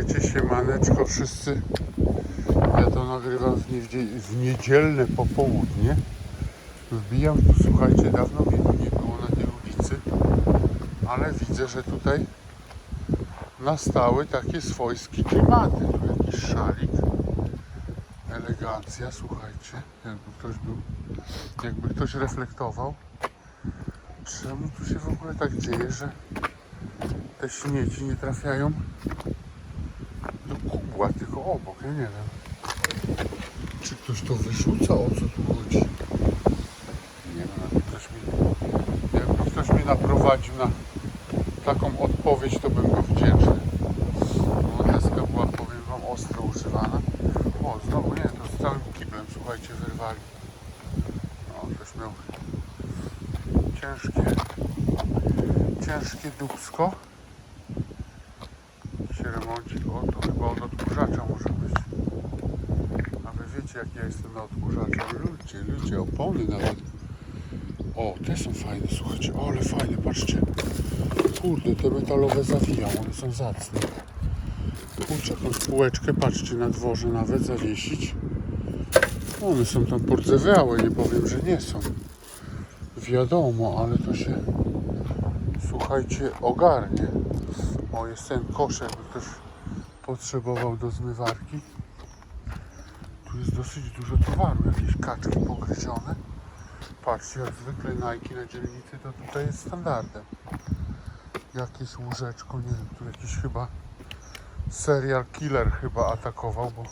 Słuchajcie, siemaneczko wszyscy. Ja to nagrywam w, niedzie- w niedzielne popołudnie. Wbijam tu, słuchajcie, dawno mnie tu nie było na tej ulicy, ale widzę, że tutaj nastały takie swojskie klimaty. Tu jakiś szalik, elegancja, słuchajcie, jakby ktoś był, jakby ktoś reflektował. Czemu tu się w ogóle tak dzieje, że te śmieci nie trafiają do kubła, tylko obok, ja nie wiem. Czy ktoś to wyrzuca, o co tu chodzi? Nie wiem, jakby ktoś mi, jakby ktoś mnie naprowadził na taką odpowiedź, to bym był wdzięczny. No, deska była, powiem wam, ostro używana. O, znowu nie, to z całym kiblem, słuchajcie, wyrwali. No, ktoś miał ciężkie, ciężkie dubsko. Jakiś remoncik, o to chyba od odkurzacza może być. A wy wiecie jak ja jestem na odkurzaczu. Ludzie, ludzie, opony nawet. O, te są fajne, słuchajcie, o, ale fajne, patrzcie. Kurde, te metalowe zawijam, one są zacne. Kurczę, tą spółeczkę, patrzcie, na dworze nawet zawiesić. One są tam pordzewiałe, nie powiem, że nie są. Wiadomo, ale to się, słuchajcie, ogarnie. O, jest ten kosz, jakby ktoś potrzebował do zmywarki. Tu jest dosyć dużo towaru, jakieś kaczki pogryzione. Patrzcie, jak zwykle Nike na dzielnicy to tutaj jest standardem. Jakieś łóżeczko, nie wiem, tu jakiś chyba serial killer chyba atakował, bo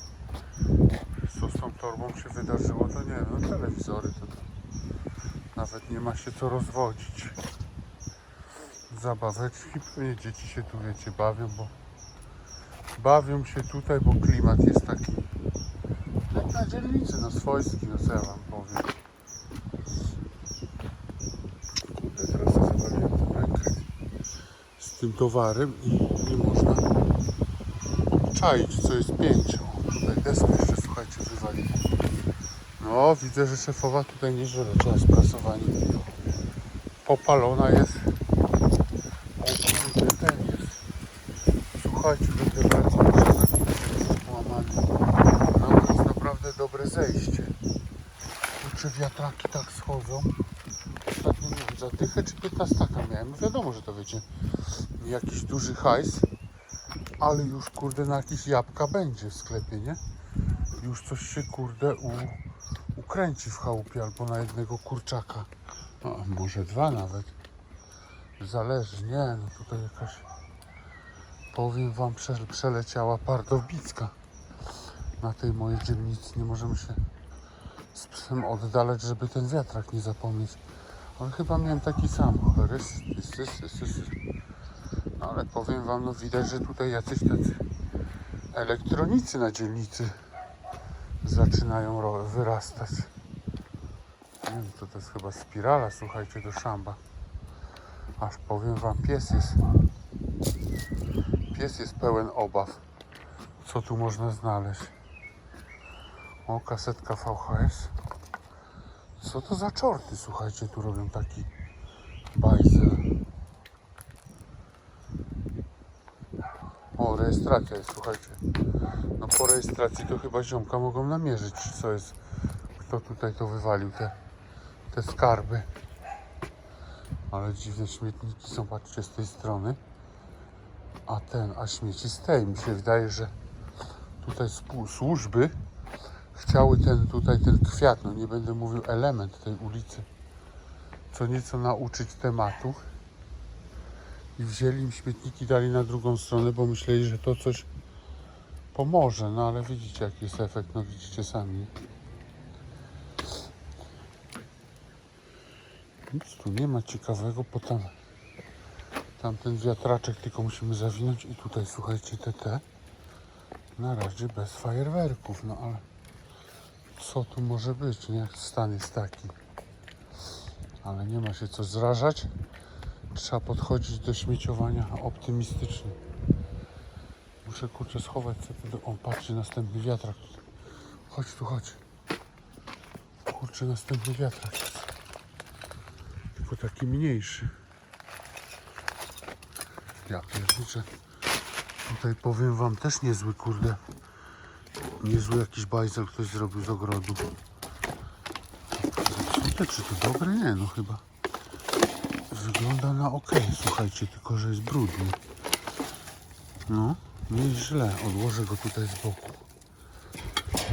co z tą torbą się wydarzyło, to nie wiem, no telewizory to, to nawet nie ma się co rozwodzić zabaweczki. Pewnie dzieci się tu, wiecie, bawią, bo bawią się tutaj, bo klimat jest taki jak na dzielnicy, no swojski, no co ja wam powiem. Kurde, teraz ja zawaliłem tę z tym towarem i nie można czaić, co jest pięcią. Tutaj deskę jeszcze, słuchajcie, wywalili. No, widzę, że szefowa tutaj nie żre, trzeba sprasowanie. Popalona jest o kurde, ten jest. Będę wracał przez połamany. No to jest naprawdę dobre zejście. Kurczę, wiatraki tak schodzą. Ostatnio nie wiem, za czy 15 miałem. Wiadomo, że to wiecie, jakiś duży hajs, ale już kurde na jakieś jabłka będzie w sklepie, nie? Już coś się kurde u, ukręci w chałupie albo na jednego kurczaka. A może dwa nawet. Zależy, nie, no tutaj jakaś, powiem wam, prze, przeleciała pardowbicka na tej mojej dzielnicy. Nie możemy się z psem oddalać, żeby ten wiatrak nie zapomnieć. Ale chyba miałem taki sam. Rys, rys, rys, rys, rys. No ale powiem wam, no widać, że tutaj jacyś tacy elektronicy na dzielnicy zaczynają wyrastać. Nie wiem, to, to jest chyba spirala, słuchajcie, do szamba. Aż powiem wam, pies jest. Pies jest pełen obaw. Co tu można znaleźć? O, kasetka VHS. Co to za czorty, słuchajcie, tu robią taki bajzel. O, rejestracja jest, słuchajcie. No po rejestracji to chyba ziomka mogą namierzyć, co jest, kto tutaj to wywalił, te, te skarby. Ale dziwne śmietniki są, patrzcie, z tej strony. A ten, a śmieci z tej. Mi się wydaje, że tutaj służby chciały ten tutaj ten kwiat, no nie będę mówił element tej ulicy, co nieco nauczyć tematu. I wzięli im śmietniki, dali na drugą stronę, bo myśleli, że to coś pomoże. No ale widzicie jaki jest efekt, no widzicie sami. Nic tu nie ma ciekawego, bo tam, tam ten wiatraczek tylko musimy zawinąć i tutaj słuchajcie te te. Na razie bez fajerwerków, no ale co tu może być, nie? Stan jest taki. Ale nie ma się co zrażać. Trzeba podchodzić do śmieciowania optymistycznie. Muszę kurczę schować sobie do... O, patrzcie, następny wiatrak. Chodź tu, chodź. Kurczę, następny wiatrak. Tylko taki mniejszy. Ja pierniczę. Tutaj powiem wam też niezły kurde. Niezły jakiś bajzel ktoś zrobił z ogrodu. Zepsute, czy to dobre? Nie, no chyba. Wygląda na ok, słuchajcie, tylko że jest brudny. No, nie jest źle. Odłożę go tutaj z boku.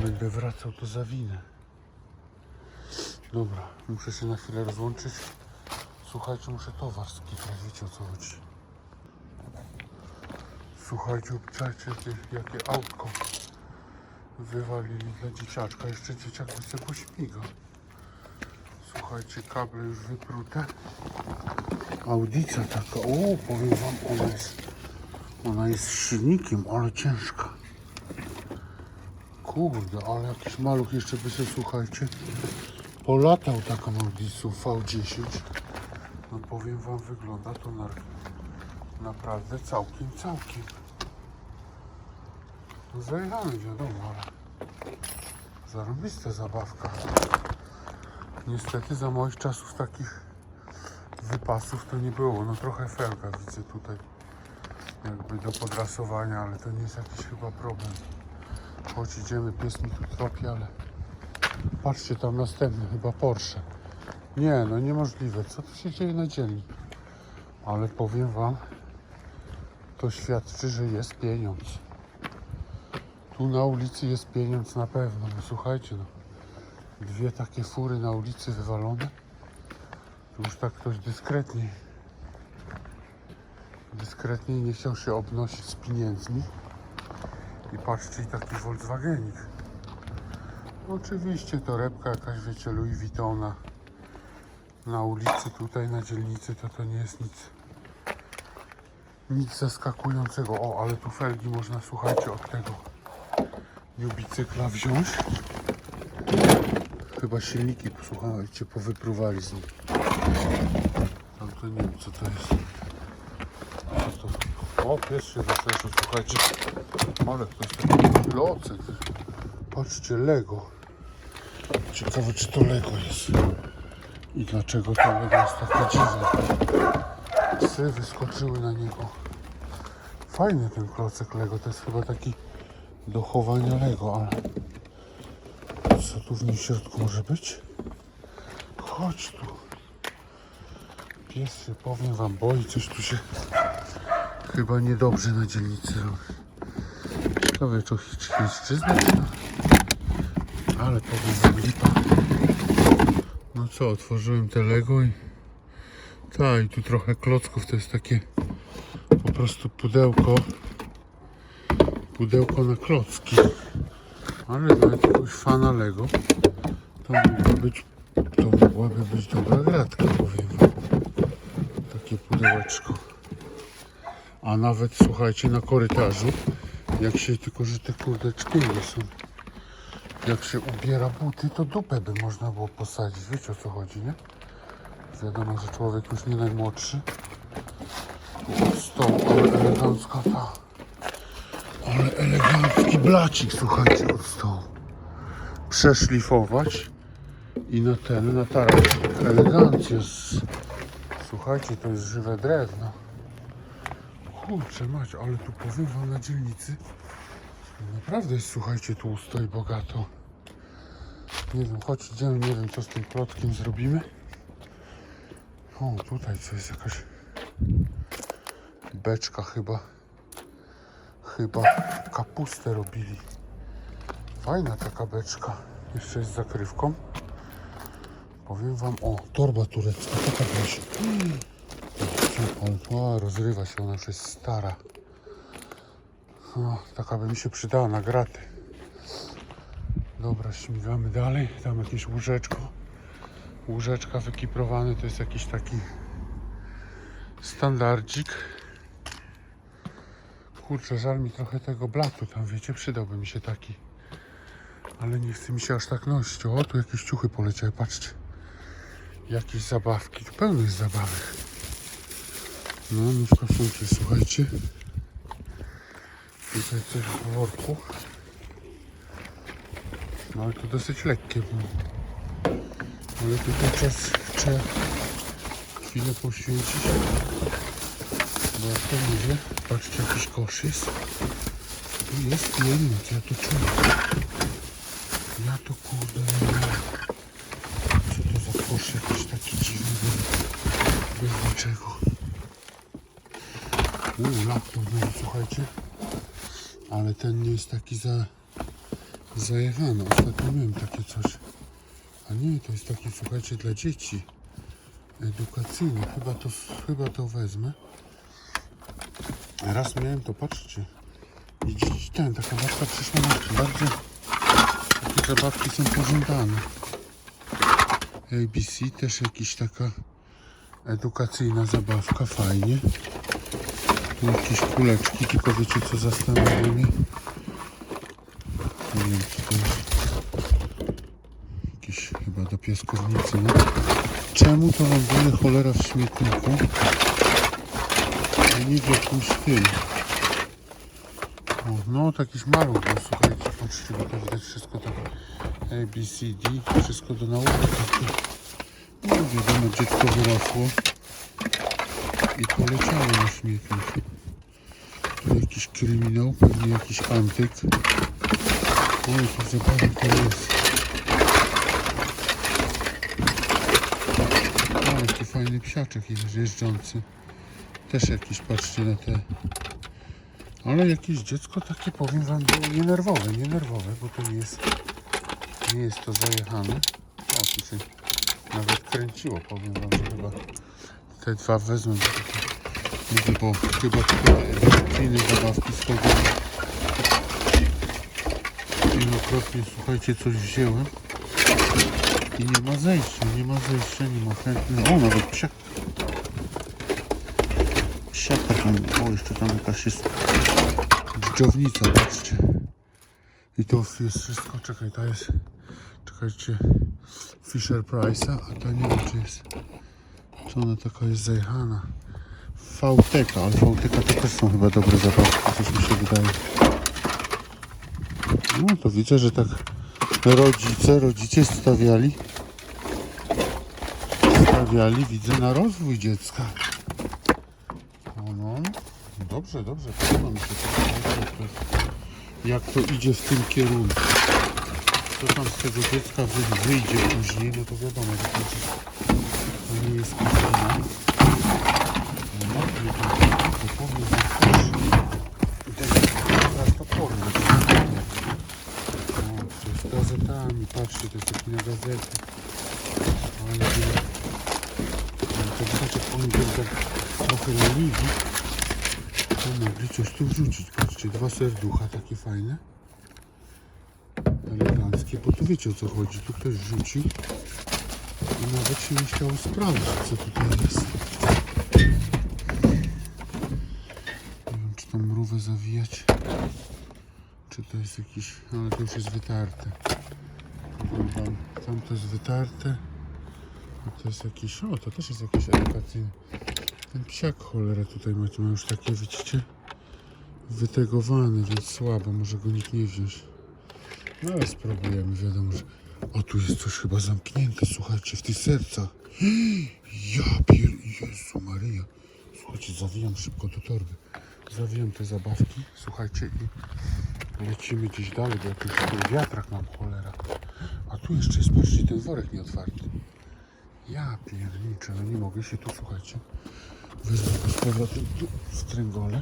Będę wracał, to zawinę. Dobra, muszę się na chwilę rozłączyć. Słuchajcie, muszę towar skitrać, wiecie o co chodzi. Słuchajcie, obczajcie, jakie, autko wywalili dla dzieciaczka. Jeszcze dzieciak by sobie pośmiga. Słuchajcie, kable już wyprute. Audica taka, o, powiem wam, ona jest, ona jest silnikiem, ale ciężka. Kurde, ale jakiś maluch jeszcze by sobie, słuchajcie, polatał taką audicą V10. No powiem wam, wygląda to na, naprawdę całkiem, całkiem. No zajechany wiadomo, ale zarobista zabawka. Niestety za moich czasów takich wypasów to nie było. No trochę felga widzę tutaj jakby do podrasowania, ale to nie jest jakiś chyba problem. Choć idziemy, pies mi tu tropi, ale patrzcie tam następny, chyba Porsche. Nie, no niemożliwe. Co tu się dzieje na dzielni? Ale powiem wam, to świadczy, że jest pieniądz. Tu na ulicy jest pieniądz na pewno. No słuchajcie, no. Dwie takie fury na ulicy wywalone. To już tak ktoś dyskretniej. Dyskretniej nie chciał się obnosić z pieniędzmi. I patrzcie, i taki Volkswagenik. Oczywiście torebka jakaś, wiecie, Louis Vuittona. Na ulicy, tutaj na dzielnicy, to to nie jest nic nic zaskakującego. O, ale tu felgi można, słuchajcie, od tego bicykla wziąć. Chyba silniki, słuchajcie, powykruwali z nich. Ale to nie wiem, co to jest. Co to? O, pies się zastraszył, słuchajcie. Ale ktoś taki klocek. Patrzcie, Lego. Ciekawe, czy to Lego jest. I dlaczego to Lego jest takie dziwne. Psy wyskoczyły na niego. Fajny ten klocek Lego, to jest chyba taki do chowania Lego, ale co tu w nim środku może być? Chodź tu. Pies się, powiem wam, boi, coś tu się chyba niedobrze na dzielnicy robi. Ciekawe, czy chińszczyzna, czy no? Ale powiem wam, lipa. No co, otworzyłem te Lego i tak, i tu trochę klocków, to jest takie po prostu pudełko. Pudełko na klocki. Ale dla jakiegoś fana Lego to mogła być, to mogłaby być dobra gratka, powiem. Takie pudełeczko. A nawet, słuchajcie, na korytarzu, jak się, tylko że te kurdeczki nie są. Jak się ubiera buty, to dupę by można było posadzić. Wiecie o co chodzi, nie? Wiadomo, że człowiek już nie najmłodszy. Stoł, ale elegancka ta. Ale elegancki blacik, słuchajcie, od stołu. Przeszlifować i na ten, na taras. Elegancję. z- Słuchajcie, to jest żywe drewno. Kurczę mać, ale tu powiem wam na dzielnicy. Naprawdę jest, słuchajcie, tłusto i bogato. Nie wiem, chodź idziemy, nie wiem co z tym plotkiem zrobimy. O, tutaj co jest jakaś beczka chyba. Chyba kapustę robili. Fajna taka beczka. Jeszcze jest z zakrywką. Powiem wam, o, torba turecka, taka właśnie. O, rozrywa się, ona już jest stara. Taka by mi się przydała na graty. Dobra, śmigamy dalej. Tam jakieś łóżeczko. Łóżeczka wykiprowane to jest jakiś taki standardzik. Kurczę, żal mi trochę tego blatu tam, wiecie, przydałby mi się taki. Ale nie chce mi się aż tak nosić. O, tu jakieś ciuchy poleciały, patrzcie. Jakieś zabawki, tu pełno jest zabawek. No, nóżka funkcji, słuchajcie. Tutaj coś w worku. No ale to dosyć lekkie było. Ale tutaj czas trzeba chwilę poświęcić, Bo jak to mówię, patrzcie jakiś kosz jest. Tu jest jeniec, ja to czuję. Ja to kurde. Co to za kosz jakiś taki dziwny, bez, bez niczego. Uuu, laptop znowu, słuchajcie. Ale ten nie jest taki za, zajechany. Ostatnio miałem takie coś. A nie, to jest taki, słuchajcie, dla dzieci. Edukacyjny. Chyba to, chyba to wezmę. Raz miałem to, patrzcie. I dziś ten, taka babka przyszła na bardzo... Takie zabawki są pożądane. ABC też jakiś taka edukacyjna zabawka, fajnie. Tu jakieś kuleczki, tylko wiecie co zastanawia mnie? Nie wiem to jest. Piaskownicy, no. Czemu to ląduje cholera w śmietniku? Nie w jakimś tym. O, no takiś maluch, no słuchajcie, patrzcie, bo to widać wszystko tak A, B, C, D, wszystko do nauki takie. No wiadomo, dziecko wyrosło i poleciało na śmietnik. Tu jakiś kryminał, pewnie jakiś antyk. Oj, to zabawek to jest. O, tu fajny psiaczek jest jeżdżący. Też jakiś, patrzcie na te. Ale jakieś dziecko takie, powiem wam, nienerwowe, nienerwowe, bo to nie jest, nie jest to zajechane. O, tu się nawet kręciło, powiem wam, że chyba te dwa wezmę, bo takie, mówię, bo chyba tutaj edukacyjne zabawki schodzą. Wielokrotnie, słuchajcie, coś wziąłem i nie ma zejścia, nie ma zejścia, nie ma chętnych. O, nawet psiak. Psiaka tam, o, jeszcze tam jakaś jest dżdżownica, patrzcie. I to jest wszystko, czekaj, ta jest, czekajcie, Fisher Price'a, a ta nie wiem, czy jest, co ona taka jest zajechana. VTK, ale VTK to też są chyba dobre zabawki, coś mi się wydaje. No to widzę, że tak rodzice, rodzice stawiali, stawiali, widzę, na rozwój dziecka. O no, dobrze, dobrze, podoba mi się jak to, idzie w tym kierunku. Co tam z tego dziecka wy- wyjdzie później, no to wiadomo, że to, to nie jest kuchnia. No, nie to, to powiem wam też. I teraz to porno. Gazetami, patrzcie, to jest taki na gazety. Ale oni będą trochę leniwi, to mogli coś tu wrzucić. Patrzcie, dwa serducha takie fajne. Eleganckie, bo tu wiecie o co chodzi. Tu ktoś wrzucił i nawet się nie chciało sprawdzić, co tutaj jest. Nie wiem, czy tą mrówę zawijać. Czy to jest jakiś... Ale to już jest wytarte. Wam, Tam to jest wytarte. A to jest jakiś... O, to też jest jakiś edukacyjny. Ten psiak cholera tutaj ma, ma już takie, widzicie? Wytegowany, więc słabo. Może go nikt nie wziąć. No ale spróbujemy, wiadomo, że... O, tu jest coś chyba zamknięte, słuchajcie, w tych sercach. Ja pier... Jezu Maryja. Słuchajcie, zawijam szybko do torby. Zawijam te zabawki, słuchajcie, i lecimy gdzieś dalej, bo jakiś wiatrak mam, cholera. A tu jeszcze jest, patrzcie, ten worek nieotwarty. Ja pierniczę, no nie mogę się tu, słuchajcie. Wezmę go z powrotem tu w kręgole.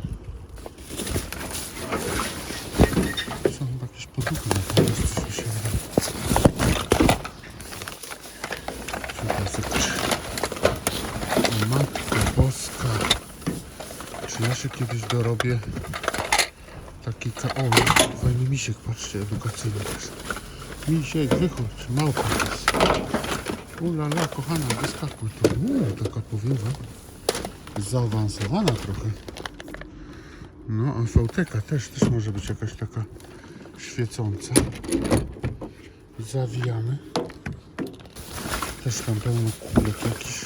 Są chyba jakieś poduchy na to, mi się Matka Boska. Czy ja się kiedyś dorobię taki ka... O, fajny misiek, patrzcie, edukacyjny też. Misiek, wychodź, małpa jest. Ulala, kochana, wyskakuj tu. Uuu, taka powiem wam, zaawansowana trochę. No, VTK też, też może być jakaś taka świecąca. Zawijamy. Też tam pełno kulek jakiś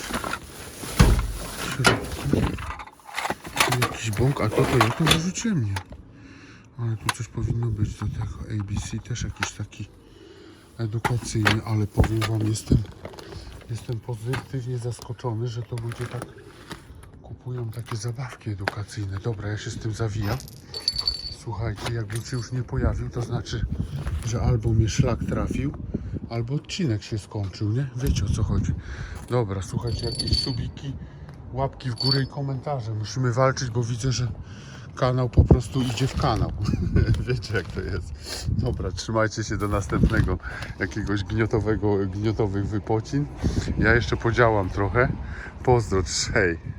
Jakiś bąk, a to to ja to wyrzuciłem nie. Ale tu coś powinno być do tego. ABC też jakiś taki edukacyjny, ale powiem wam, jestem, jestem pozytywnie zaskoczony, że to ludzie tak kupują. kupują takie zabawki edukacyjne. Dobra, ja się z tym zawijam. Słuchajcie, jakbym się już nie pojawił, to znaczy, że albo mnie szlak trafił, albo odcinek się skończył, nie? Wiecie o co chodzi. Dobra, słuchajcie, jakieś subiki, łapki w górę i komentarze. Musimy walczyć, bo widzę, że kanał po prostu idzie w kanał. Wiecie jak to jest. Dobra, trzymajcie się do następnego jakiegoś gniotowego, gniotowych wypocin. Ja jeszcze podziałam trochę. Pozdro, trzej.